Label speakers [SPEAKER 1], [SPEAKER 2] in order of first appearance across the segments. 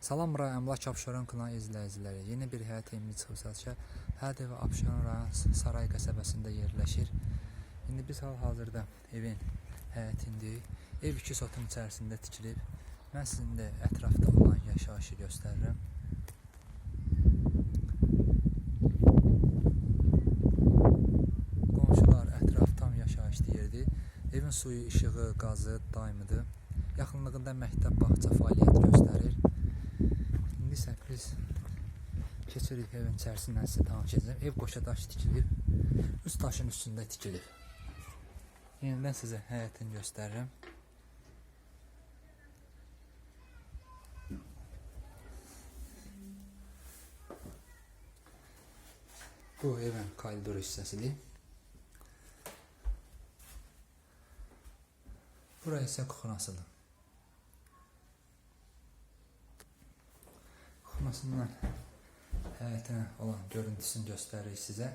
[SPEAKER 1] Salam rayon Əmlak Abşeron kanal izləyiciləri. Yeni bir həyat emni çıxışa Hədə və Abşeron rayon Saray qəsəbəsində yerləşir. İndi biz hal-hazırda evin həyətindəyik. Ev iki sotun içərisində tikilib. Mən sizin də ətrafda olan yaşayışı göstərirəm. Qonşular ətraf tam yaşayışlı yerdir. Evin suyu, işığı, qazı daimidir. Yaxınlığında məktəb, bağça fəaliyyət göstərir. Biz keçirik evin içərisindən sizə tanış edəcəm. Ev qoşa daş tikilib. Üst daşın üstündə tikilib. Yenidən sizə həyətini göstərirəm. Bu evin koridor hissəsidir. Bura isə kuxunasıdır. Kuxunasından həyətinə olan görüntüsünü göstəririk sizə.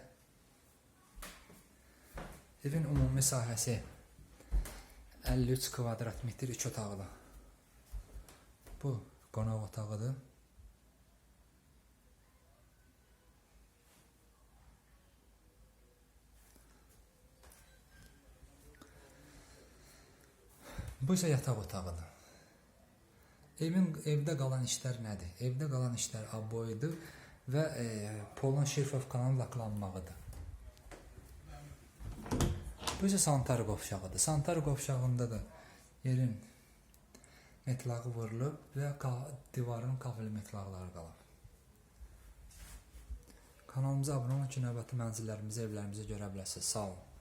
[SPEAKER 1] Evin ümumi sahəsi 53 kvadrat metr 3 otaqlı. Bu qonaq otağıdır. Bu isə yataq otağıdır. Evin evdə qalan işlər nədir? Evdə qalan işlər aboyudur və e, polun şirfovkanın laklanmağıdır. Bu isə sanitar qovşağıdır. Sanitar qovşağında da yerin metlağı vurulub və qa- divarın kavli metlaqları qalıb. Kanalımıza abunə olun ki, növbəti mənzillərimizi, evlərimizi görə biləsiniz. Sağ olun.